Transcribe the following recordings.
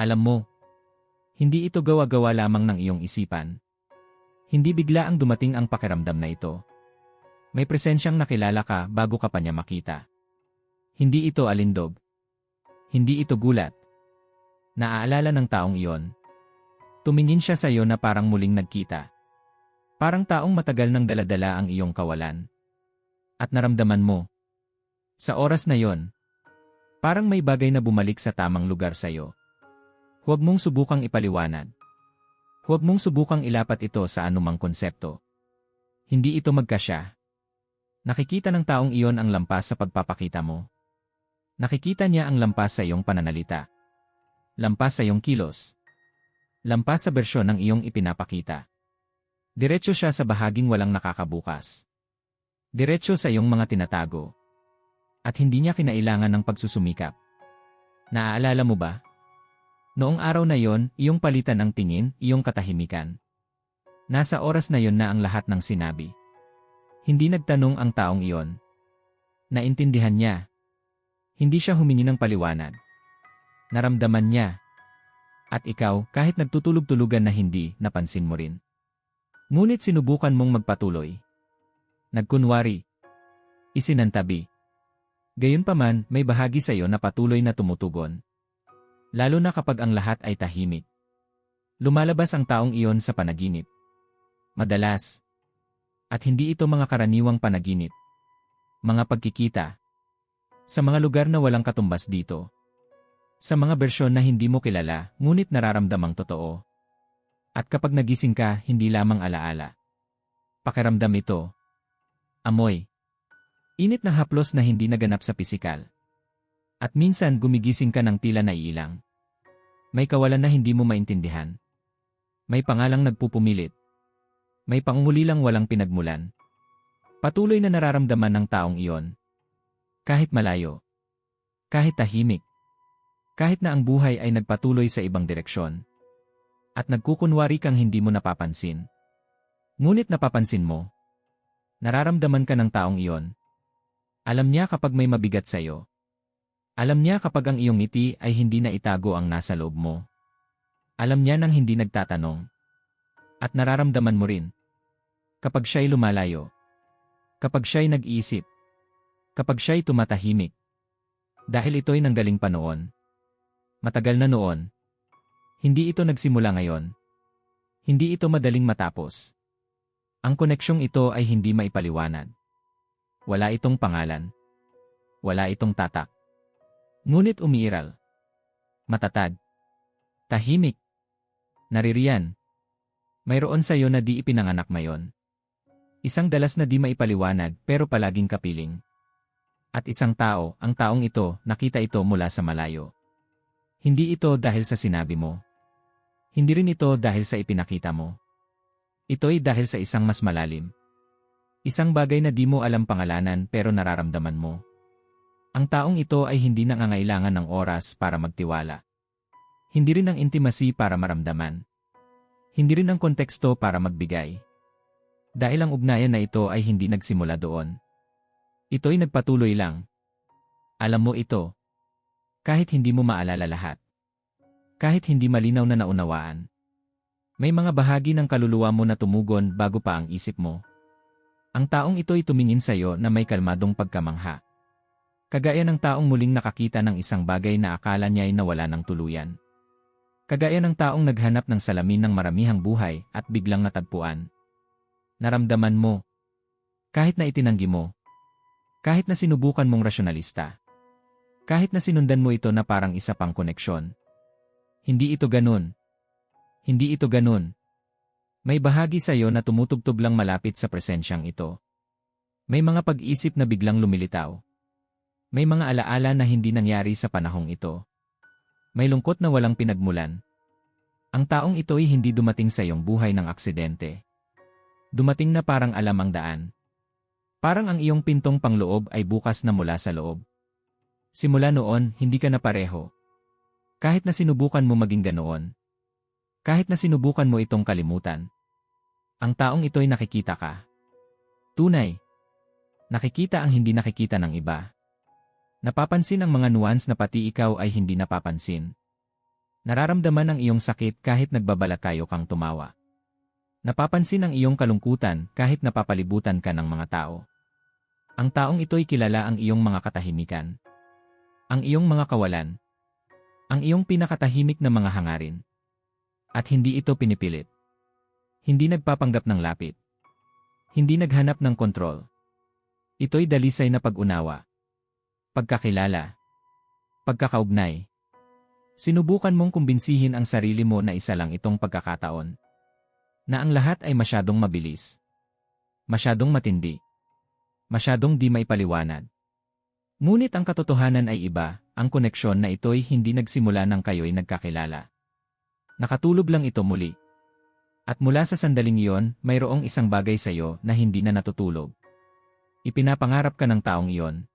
Alam mo, hindi ito gawa-gawa lamang ng iyong isipan. Hindi bigla ang dumating ang pakiramdam na ito. May presensyang nakilala ka bago ka pa niya makita. Hindi ito alindog. Hindi ito gulat. Naaalala ng taong iyon. Tumingin siya sa iyo na parang muling nagkita. Parang taong matagal nang daladala ang iyong kawalan. At naramdaman mo. Sa oras na yon, parang may bagay na bumalik sa tamang lugar sa iyo. Huwag mong subukang ipaliwanag. Huwag mong subukang ilapat ito sa anumang konsepto. Hindi ito magkasya. Nakikita ng taong iyon ang lampas sa pagpapakita mo. Nakikita niya ang lampas sa iyong pananalita. Lampas sa iyong kilos. Lampas sa bersyon ng iyong ipinapakita. Diretso siya sa bahaging walang nakakabukas. Diretso sa iyong mga tinatago. At hindi niya kinailangan ng pagsusumikap. Naaalala mo ba? Noong araw na yon, iyong palitan ang tingin, iyong katahimikan. Nasa oras na yon na ang lahat ng sinabi. Hindi nagtanong ang taong iyon. Naintindihan niya. Hindi siya humingi ng paliwanag. Naramdaman niya. At ikaw, kahit nagtutulog-tulugan na hindi, napansin mo rin. Ngunit sinubukan mong magpatuloy. Nagkunwari. Isinantabi. Gayunpaman, may bahagi sa iyo na patuloy na tumutugon. Lalo na kapag ang lahat ay tahimik. Lumalabas ang taong iyon sa panaginip. Madalas. At hindi ito mga karaniwang panaginip. Mga pagkikita. Sa mga lugar na walang katumbas dito. Sa mga bersyon na hindi mo kilala, ngunit nararamdamang totoo. At kapag nagising ka, hindi lamang alaala. Pakiramdam ito. Amoy. Init na haplos na hindi naganap sa pisikal. At minsan gumigising ka ng tila naiilang. May kawalan na hindi mo maintindihan. May pangalang nagpupumilit. May pangungulilang walang pinagmulan. Patuloy na nararamdaman ng taong iyon. Kahit malayo. Kahit tahimik. Kahit na ang buhay ay nagpatuloy sa ibang direksyon. At nagkukunwari kang hindi mo napapansin. Ngunit napapansin mo. Nararamdaman ka ng taong iyon. Alam niya kapag may mabigat sa iyo. Alam niya kapag ang iyong ngiti ay hindi na itago ang nasa loob mo. Alam niya nang hindi nagtatanong. At nararamdaman mo rin. Kapag siya'y lumalayo. Kapag siya'y nag-iisip. Kapag siya'y tumatahimik. Dahil ito'y nanggaling pa noon. Matagal na noon. Hindi ito nagsimula ngayon. Hindi ito madaling matapos. Ang koneksyong ito ay hindi maipaliwanag. Wala itong pangalan. Wala itong tatak. Ngunit umiiral. Matatag. Tahimik. Naririyan. Mayroon sa iyo na di ipinanganak mayon. Isang dalas na di maipaliwanag pero palaging kapiling. At isang tao, ang taong ito, nakita ito mula sa malayo. Hindi ito dahil sa sinabi mo. Hindi rin ito dahil sa ipinakita mo. Ito'y dahil sa isang mas malalim. Isang bagay na di mo alam pangalanan pero nararamdaman mo. Ang taong ito ay hindi nangangailangan ng oras para magtiwala. Hindi rin ng intimacy para maramdaman. Hindi rin ng konteksto para magbigay. Dahil ang ugnayan na ito ay hindi nagsimula doon. Ito'y nagpatuloy lang. Alam mo ito. Kahit hindi mo maalala lahat. Kahit hindi malinaw na naunawaan. May mga bahagi ng kaluluwa mo na tumugon bago pa ang isip mo. Ang taong ito'y tumingin sa iyo na may kalmadong pagkamangha. Kagaya ng taong muling nakakita ng isang bagay na akala niya ay nawala ng tuluyan. Kagaya ng taong naghanap ng salamin ng maramihang buhay at biglang natagpuan. Naramdaman mo. Kahit na itinanggi mo. Kahit na sinubukan mong rasyonalista. Kahit na sinundan mo ito na parang isa pang koneksyon. Hindi ito ganun. Hindi ito ganun. May bahagi sa iyo na tumutugtog lang malapit sa presensyang ito. May mga pag-isip na biglang lumilitaw. May mga alaala na hindi nangyari sa panahong ito. May lungkot na walang pinagmulan. Ang taong ito ay hindi dumating sa iyong buhay ng aksidente. Dumating na parang alam ang daan. Parang ang iyong pintong pangloob ay bukas na mula sa loob. Simula noon, hindi ka na pareho. Kahit na sinubukan mo maging ganoon. Kahit na sinubukan mo itong kalimutan. Ang taong ito'y nakikita ka. Tunay. Nakikita ang hindi nakikita ng iba. Napapansin ang mga nuance na pati ikaw ay hindi napapansin. Nararamdaman ang iyong sakit kahit nagbabalakayo kang tumawa. Napapansin ang iyong kalungkutan kahit napapalibutan ka ng mga tao. Ang taong ito'y kilala ang iyong mga katahimikan. Ang iyong mga kawalan. Ang iyong pinakatahimik na mga hangarin. At hindi ito pinipilit. Hindi nagpapanggap ng lapit. Hindi naghanap ng kontrol. Ito'y dalisay na pag-unawa. Pagkakilala. Pagkakaugnay. Sinubukan mong kumbinsihin ang sarili mo na isa lang itong pagkakataon. Na ang lahat ay masyadong mabilis. Masyadong matindi. Masyadong di maipaliwanag. Ngunit ang katotohanan ay iba, ang koneksyon na ito'y hindi nagsimula nang kayo'y nagkakilala. Nakatulog lang ito muli. At mula sa sandaling iyon, mayroong isang bagay sa iyo na hindi na natutulog. Ipinapangarap ka ng taong iyon.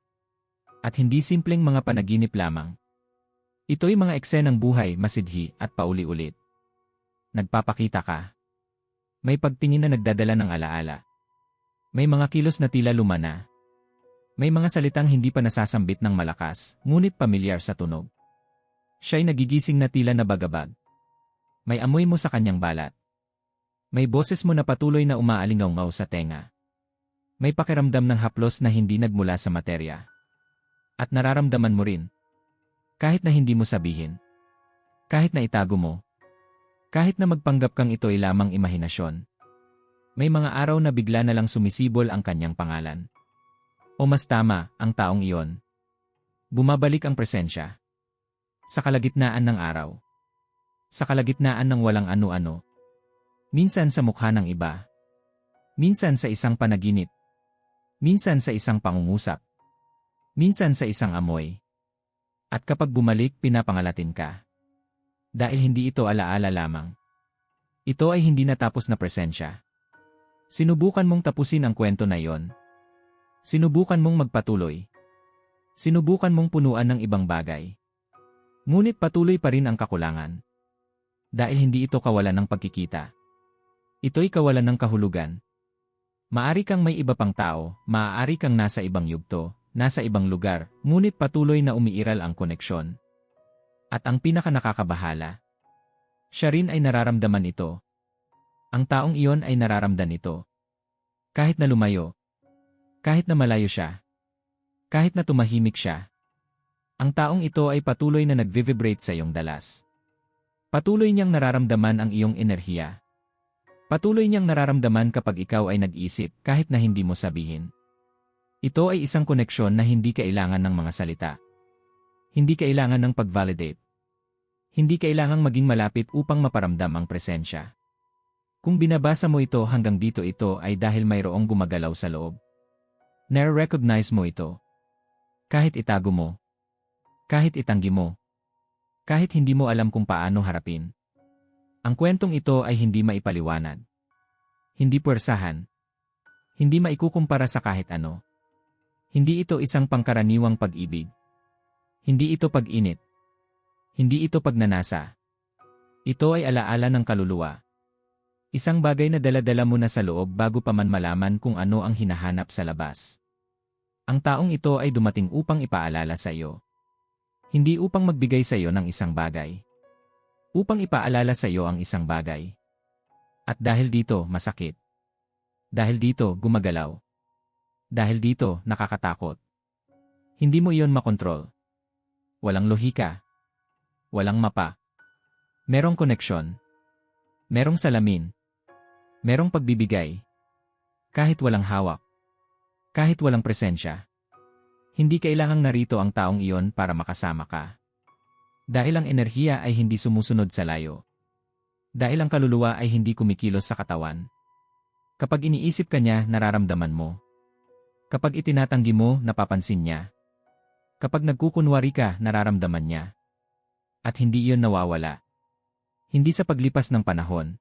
At hindi simpleng mga panaginip lamang. Ito'y mga eksenang buhay, masidhi, at pauli-ulit. Nagpapakita ka. May pagtingin na nagdadala ng alaala. May mga kilos na tila lumana. May mga salitang hindi pa nasasambit ng malakas, ngunit pamilyar sa tunog. Siya'y nagigising na tila nabagabag. May amoy mo sa kanyang balat. May boses mo na patuloy na umaalingaw sa tenga. May pakiramdam ng haplos na hindi nagmula sa materya. At nararamdaman mo rin. Kahit na hindi mo sabihin. Kahit na itago mo. Kahit na magpanggap kang ito ay lamang imahinasyon. May mga araw na bigla na lang sumisibol ang kanyang pangalan. O mas tama, ang taong iyon. Bumabalik ang presensya. Sa kalagitnaan ng araw. Sa kalagitnaan ng walang ano-ano. Minsan sa mukha ng iba. Minsan sa isang panaginip. Minsan sa isang pangungusap. Minsan sa isang amoy. At kapag bumalik, pinapangalatin ka dahil hindi ito alaala lamang. Ito ay hindi natapos na presensya. Sinubukan mong tapusin ang kwento na iyon. Sinubukan mong magpatuloy. Sinubukan mong punuan ng ibang bagay. Ngunit patuloy pa rin ang kakulangan. Dahil hindi ito kawalan ng pagkikita. Ito'y kawalan ng kahulugan. Maari kang may iba pang tao, maaari kang nasa ibang yugto, nasa ibang lugar, ngunit patuloy na umiiral ang koneksyon. At ang pinaka nakakabahala, siya rin ay nararamdaman ito. Ang taong iyon ay nararamdan ito. Kahit na lumayo, kahit na malayo siya, kahit na tumahimik siya, ang taong ito ay patuloy na nagvivibrate sa iyong dalas. Patuloy niyang nararamdaman ang iyong enerhiya. Patuloy niyang nararamdaman kapag ikaw ay nag-isip kahit na hindi mo sabihin. Ito ay isang koneksyon na hindi kailangan ng mga salita. Hindi kailangan ng pag-validate. Hindi kailangang maging malapit upang maparamdam ang presensya. Kung binabasa mo ito hanggang dito ito ay dahil mayroong gumagalaw sa loob. Nare-recognize mo ito. Kahit itago mo. Kahit itanggi mo. Kahit hindi mo alam kung paano harapin. Ang kwentong ito ay hindi maipaliwanag. Hindi puwersahan. Hindi maikukumpara sa kahit ano. Hindi ito isang pangkaraniwang pag-ibig. Hindi ito pag-init. Hindi ito pagnanasa. Ito ay alaala ng kaluluwa. Isang bagay na daladala mo na sa loob bago pa man malaman kung ano ang hinahanap sa labas. Ang taong ito ay dumating upang ipaalala sa iyo. Hindi upang magbigay sa iyo ng isang bagay. Upang ipaalala sa iyo ang isang bagay. At dahil dito, masakit. Dahil dito, gumagalaw. Dahil dito, nakakatakot. Hindi mo iyon makontrol. Walang lohika. Walang mapa. Merong koneksyon. Merong salamin. Merong pagbibigay. Kahit walang hawak. Kahit walang presensya. Hindi kailangang narito ang taong iyon para makasama ka. Dahil ang enerhiya ay hindi sumusunod sa layo. Dahil ang kaluluwa ay hindi kumikilos sa katawan. Kapag iniisip ka niya, nararamdaman mo. Kapag itinatanggi mo, napapansin niya. Kapag nagkukunwari ka, nararamdaman niya at hindi iyon nawawala. Hindi sa paglipas ng panahon.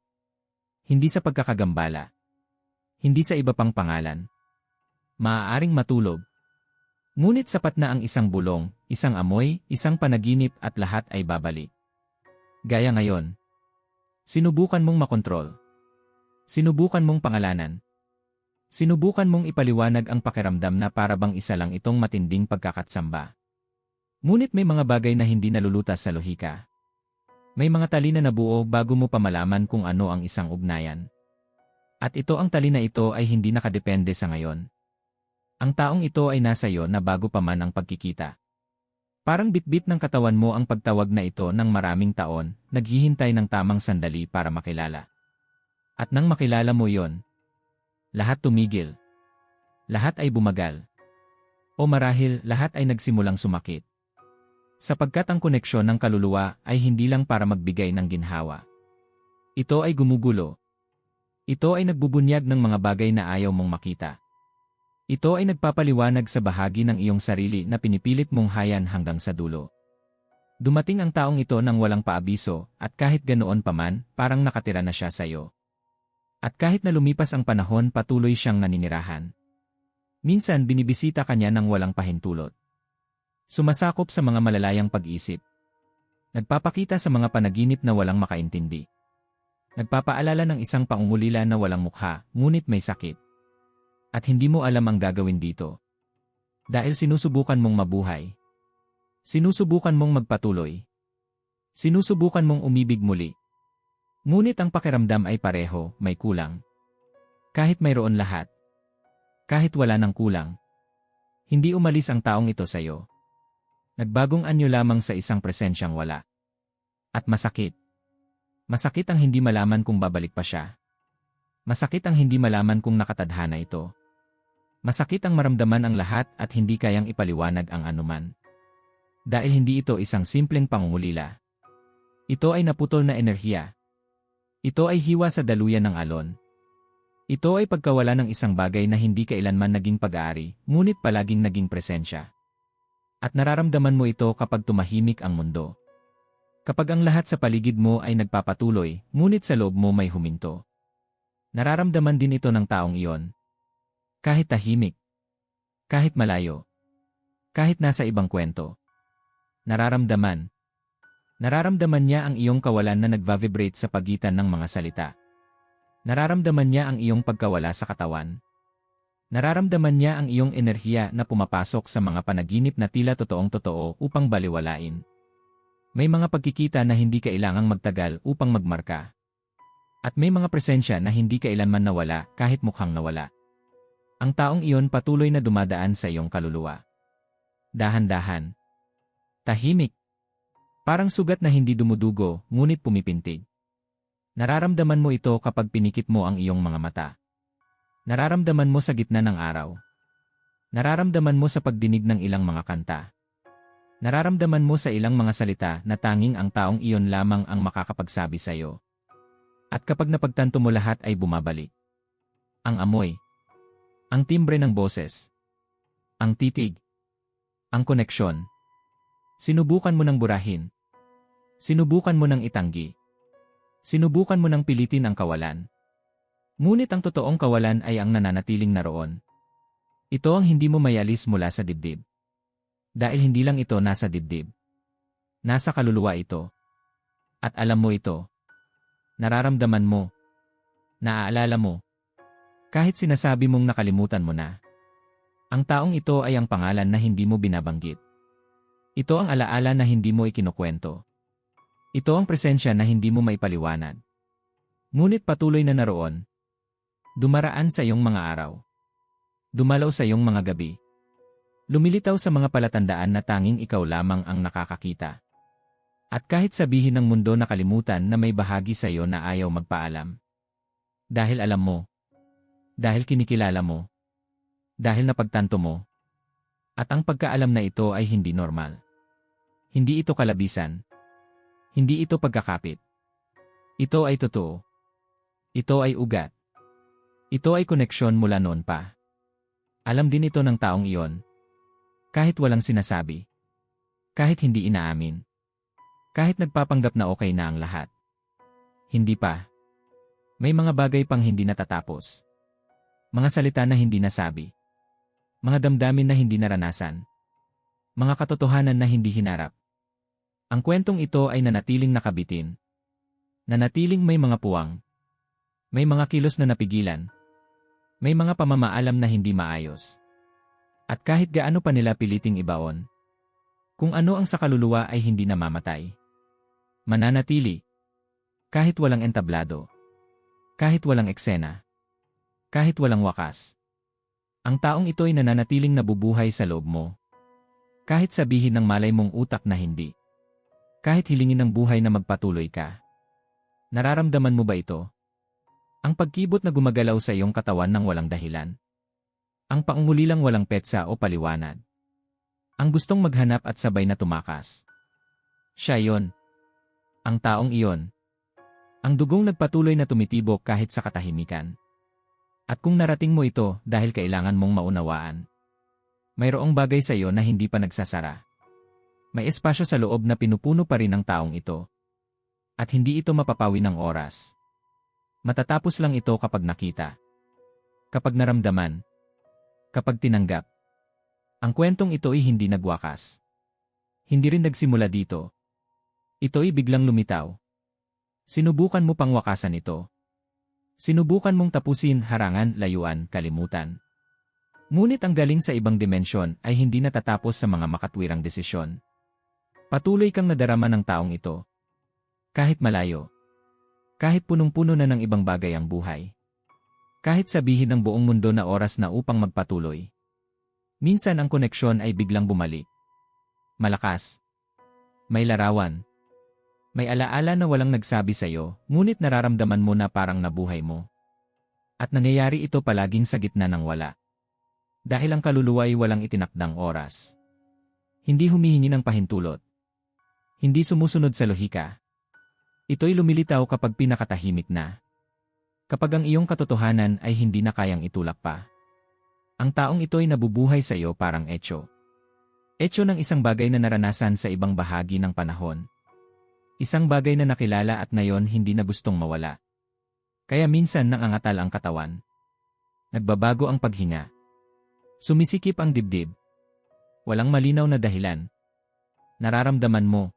Hindi sa pagkakagambala. Hindi sa iba pang pangalan. Maaaring matulog. Ngunit sapat na ang isang bulong, isang amoy, isang panaginip at lahat ay babalik. Gaya ngayon. Sinubukan mong makontrol. Sinubukan mong pangalanan. Sinubukan mong ipaliwanag ang pakiramdam na para bang isa lang itong matinding pagkakatsamba. Ngunit may mga bagay na hindi nalulutas sa lohika. May mga tali na nabuo bago mo pa malaman kung ano ang isang ugnayan. At ito ang tali na ito ay hindi nakadepende sa ngayon. Ang taong ito ay nasa iyo na bago pa man ang pagkikita. Parang bitbit ng katawan mo ang pagtawag na ito ng maraming taon, naghihintay ng tamang sandali para makilala. At nang makilala mo yon, lahat tumigil. Lahat ay bumagal. O marahil lahat ay nagsimulang sumakit. Sapagkat ang koneksyon ng kaluluwa ay hindi lang para magbigay ng ginhawa. Ito ay gumugulo. Ito ay nagbubunyag ng mga bagay na ayaw mong makita. Ito ay nagpapaliwanag sa bahagi ng iyong sarili na pinipilit mong hayan hanggang sa dulo. Dumating ang taong ito nang walang paabiso, at kahit ganoon pa man, parang nakatira na siya sa iyo. At kahit na lumipas ang panahon patuloy siyang naninirahan. Minsan binibisita kanya ng walang pahintulot. Sumasakop sa mga malalayang pag-isip. Nagpapakita sa mga panaginip na walang makaintindi. Nagpapaalala ng isang pangungulila na walang mukha, ngunit may sakit at hindi mo alam ang gagawin dito. Dahil sinusubukan mong mabuhay. Sinusubukan mong magpatuloy. Sinusubukan mong umibig muli. Ngunit ang pakiramdam ay pareho, may kulang. Kahit mayroon lahat. Kahit wala ng kulang. Hindi umalis ang taong ito sa iyo. Nagbagong anyo lamang sa isang presensyang wala. At masakit. Masakit ang hindi malaman kung babalik pa siya. Masakit ang hindi malaman kung nakatadhana ito. Masakit ang maramdaman ang lahat at hindi kayang ipaliwanag ang anuman. Dahil hindi ito isang simpleng pangungulila. Ito ay naputol na enerhiya. Ito ay hiwa sa daluyan ng alon. Ito ay pagkawala ng isang bagay na hindi kailanman naging pag-aari, ngunit palaging naging presensya. At nararamdaman mo ito kapag tumahimik ang mundo. Kapag ang lahat sa paligid mo ay nagpapatuloy, ngunit sa loob mo may huminto. Nararamdaman din ito ng taong iyon, kahit tahimik. Kahit malayo. Kahit nasa ibang kwento. Nararamdaman. Nararamdaman niya ang iyong kawalan na nagva-vibrate sa pagitan ng mga salita. Nararamdaman niya ang iyong pagkawala sa katawan. Nararamdaman niya ang iyong enerhiya na pumapasok sa mga panaginip na tila totoong totoo upang baliwalain. May mga pagkikita na hindi kailangang magtagal upang magmarka. At may mga presensya na hindi kailanman nawala kahit mukhang nawala. Ang taong iyon patuloy na dumadaan sa iyong kaluluwa. Dahan-dahan. Tahimik. Parang sugat na hindi dumudugo, ngunit pumipintig. Nararamdaman mo ito kapag pinikit mo ang iyong mga mata. Nararamdaman mo sa gitna ng araw. Nararamdaman mo sa pagdinig ng ilang mga kanta. Nararamdaman mo sa ilang mga salita na tanging ang taong iyon lamang ang makakapagsabi sa iyo. At kapag napagtanto mo lahat ay bumabalik. Ang amoy, ang timbre ng boses. Ang titig. Ang koneksyon. Sinubukan mo ng burahin. Sinubukan mo ng itanggi. Sinubukan mo ng pilitin ang kawalan. Ngunit ang totoong kawalan ay ang nananatiling naroon. Ito ang hindi mo mayalis mula sa dibdib. Dahil hindi lang ito nasa dibdib. Nasa kaluluwa ito. At alam mo ito. Nararamdaman mo. Naaalala mo. Kahit sinasabi mong nakalimutan mo na. Ang taong ito ay ang pangalan na hindi mo binabanggit. Ito ang alaala na hindi mo ikinukwento. Ito ang presensya na hindi mo maipaliwanag. Ngunit patuloy na naroon. Dumaraan sa iyong mga araw. Dumalaw sa iyong mga gabi. Lumilitaw sa mga palatandaan na tanging ikaw lamang ang nakakakita. At kahit sabihin ng mundo na kalimutan na may bahagi sa iyo na ayaw magpaalam. Dahil alam mo, dahil kinikilala mo. Dahil napagtanto mo. At ang pagkaalam na ito ay hindi normal. Hindi ito kalabisan. Hindi ito pagkakapit. Ito ay totoo. Ito ay ugat. Ito ay koneksyon mula noon pa. Alam din ito ng taong iyon. Kahit walang sinasabi. Kahit hindi inaamin. Kahit nagpapanggap na okay na ang lahat. Hindi pa. May mga bagay pang hindi natatapos. Mga salita na hindi nasabi. Mga damdamin na hindi naranasan. Mga katotohanan na hindi hinarap. Ang kwentong ito ay nanatiling nakabitin. Nanatiling may mga puwang. May mga kilos na napigilan. May mga pamamaalam na hindi maayos. At kahit gaano pa nila piliting ibaon, kung ano ang sa kaluluwa ay hindi namamatay. Mananatili. Kahit walang entablado. Kahit walang eksena. Kahit walang wakas. Ang taong ito'y nananatiling nabubuhay sa loob mo. Kahit sabihin ng malay mong utak na hindi. Kahit hilingin ng buhay na magpatuloy ka. Nararamdaman mo ba ito? Ang pagkibot na gumagalaw sa iyong katawan ng walang dahilan. Ang paungulilang walang petsa o paliwanag. Ang gustong maghanap at sabay na tumakas. Siya yon. Ang taong iyon. Ang dugong nagpatuloy na tumitibok kahit sa katahimikan. At kung narating mo ito dahil kailangan mong maunawaan, mayroong bagay sa iyo na hindi pa nagsasara. May espasyo sa loob na pinupuno pa rin ng taong ito. At hindi ito mapapawi ng oras. Matatapos lang ito kapag nakita. Kapag naramdaman. Kapag tinanggap. Ang kwentong ito ay hindi nagwakas. Hindi rin nagsimula dito. Ito'y biglang lumitaw. Sinubukan mo pang wakasan ito. Sinubukan mong tapusin, harangan, layuan, kalimutan. Ngunit ang galing sa ibang dimensyon ay hindi natatapos sa mga makatwirang desisyon. Patuloy kang nadarama ng taong ito. Kahit malayo. Kahit punong-puno na ng ibang bagay ang buhay. Kahit sabihin ng buong mundo na oras na upang magpatuloy. Minsan ang koneksyon ay biglang bumalik. Malakas. May larawan. May alaala na walang nagsabi sa'yo, ngunit nararamdaman mo na parang nabuhay mo. At nangyayari ito palaging sa gitna ng wala. Dahil ang kaluluwa ay walang itinakdang oras. Hindi humihingi ng pahintulot. Hindi sumusunod sa lohika. Ito'y lumilitaw kapag pinakatahimik na. Kapag ang iyong katotohanan ay hindi na kayang itulak pa. Ang taong ito'y nabubuhay sa iyo parang etyo. Etyo ng isang bagay na naranasan sa ibang bahagi ng panahon. Isang bagay na nakilala at ngayon hindi na gustong mawala. Kaya minsan nangangatal ang katawan. Nagbabago ang paghinga. Sumisikip ang dibdib. Walang malinaw na dahilan. Nararamdaman mo.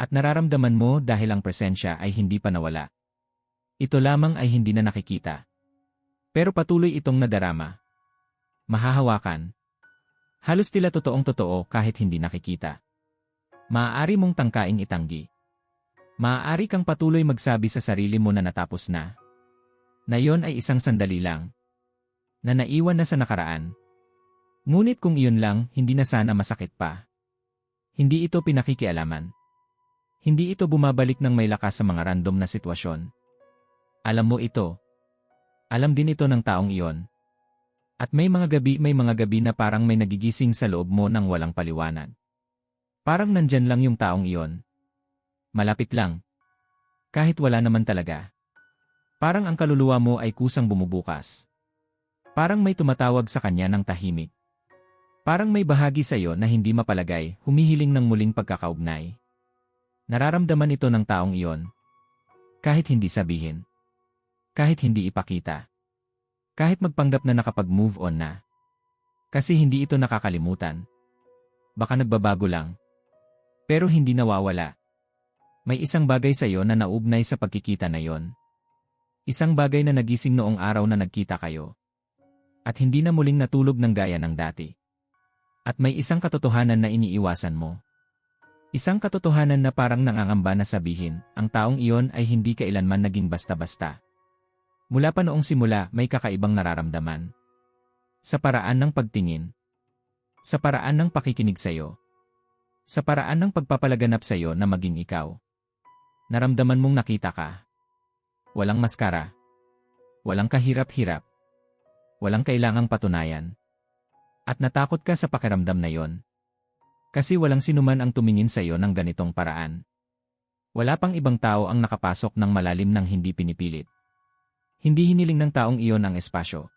At nararamdaman mo dahil ang presensya ay hindi pa nawala. Ito lamang ay hindi na nakikita. Pero patuloy itong nadarama. Mahahawakan. Halos tila totoong totoo kahit hindi nakikita. Maaari mong tangkaing itanggi. Maaari kang patuloy magsabi sa sarili mo na natapos na. Na yon ay isang sandali lang. Na naiwan na sa nakaraan. Ngunit kung iyon lang, hindi na sana masakit pa. Hindi ito pinakikialaman. Hindi ito bumabalik ng may lakas sa mga random na sitwasyon. Alam mo ito. Alam din ito ng taong iyon. At may mga gabi may mga gabi na parang may nagigising sa loob mo ng walang paliwanag. Parang nandyan lang yung taong iyon. Malapit lang. Kahit wala naman talaga. Parang ang kaluluwa mo ay kusang bumubukas. Parang may tumatawag sa kanya ng tahimik. Parang may bahagi sa iyo na hindi mapalagay, humihiling ng muling pagkakaugnay. Nararamdaman ito ng taong iyon. Kahit hindi sabihin. Kahit hindi ipakita. Kahit magpanggap na nakapag-move on na. Kasi hindi ito nakakalimutan. Baka nagbabago lang. Pero hindi nawawala. May isang bagay sa iyo na naugnay sa pagkikita na yon. Isang bagay na nagising noong araw na nagkita kayo. At hindi na muling natulog ng gaya ng dati. At may isang katotohanan na iniiwasan mo. Isang katotohanan na parang nangangamba na sabihin, ang taong iyon ay hindi kailanman naging basta-basta. Mula pa noong simula, may kakaibang nararamdaman. Sa paraan ng pagtingin. Sa paraan ng pakikinig sa'yo. Sa paraan ng pagpapalaganap sa'yo na maging ikaw. Naramdaman mong nakita ka. Walang maskara. Walang kahirap-hirap. Walang kailangang patunayan. At natakot ka sa pakiramdam na yon. Kasi walang sinuman ang tumingin sa iyo ng ganitong paraan. Wala pang ibang tao ang nakapasok ng malalim ng hindi pinipilit. Hindi hiniling ng taong iyon ang espasyo.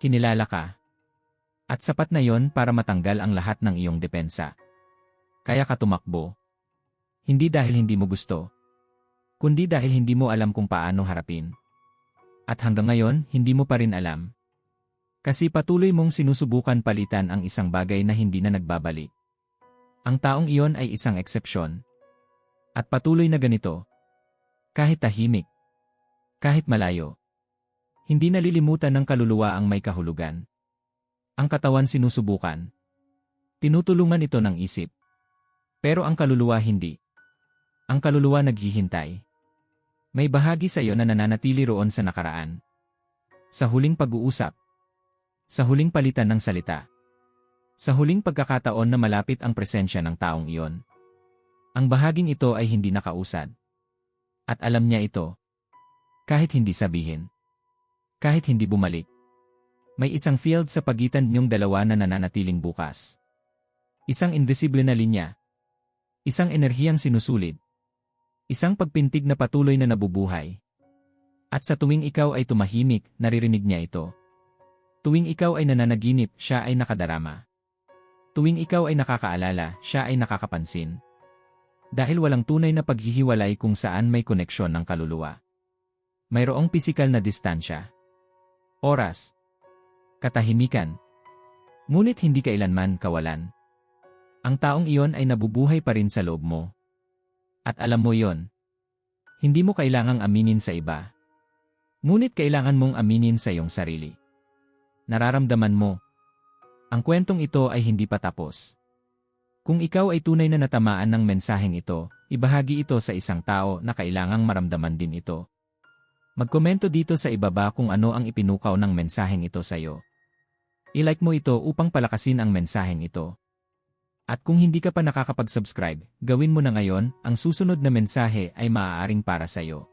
Kinilala ka. At sapat na yon para matanggal ang lahat ng iyong depensa. Kaya ka tumakbo. Hindi dahil hindi mo gusto, kundi dahil hindi mo alam kung paano harapin. At hanggang ngayon, hindi mo pa rin alam. Kasi patuloy mong sinusubukan palitan ang isang bagay na hindi na nagbabalik. Ang taong iyon ay isang eksepsyon. At patuloy na ganito. Kahit tahimik. Kahit malayo. Hindi nalilimutan ng kaluluwa ang may kahulugan. Ang katawan sinusubukan. Tinutulungan ito ng isip. Pero ang kaluluwa hindi. Ang kaluluwa naghihintay. May bahagi sa iyo na nananatili roon sa nakaraan. Sa huling pag-uusap. Sa huling palitan ng salita. Sa huling pagkakataon na malapit ang presensya ng taong iyon. Ang bahaging ito ay hindi nakausad. At alam niya ito. Kahit hindi sabihin. Kahit hindi bumalik. May isang field sa pagitan niyong dalawa na nananatiling bukas. Isang invisible na linya. Isang enerhiyang sinusulit. Isang pagpintig na patuloy na nabubuhay. At sa tuwing ikaw ay tumahimik, naririnig niya ito. Tuwing ikaw ay nananaginip, siya ay nakadarama. Tuwing ikaw ay nakakaalala, siya ay nakakapansin. Dahil walang tunay na paghihiwalay kung saan may koneksyon ng kaluluwa. Mayroong pisikal na distansya. Oras. Katahimikan. Ngunit hindi kailanman kawalan. Ang taong iyon ay nabubuhay pa rin sa loob mo. At alam mo yon. Hindi mo kailangang aminin sa iba. Ngunit kailangan mong aminin sa iyong sarili. Nararamdaman mo. Ang kwentong ito ay hindi pa tapos. Kung ikaw ay tunay na natamaan ng mensaheng ito, ibahagi ito sa isang tao na kailangang maramdaman din ito. Magkomento dito sa ibaba kung ano ang ipinukaw ng mensaheng ito sa iyo. I-like mo ito upang palakasin ang mensaheng ito. At kung hindi ka pa nakakapag-subscribe, gawin mo na ngayon, ang susunod na mensahe ay maaaring para sa iyo.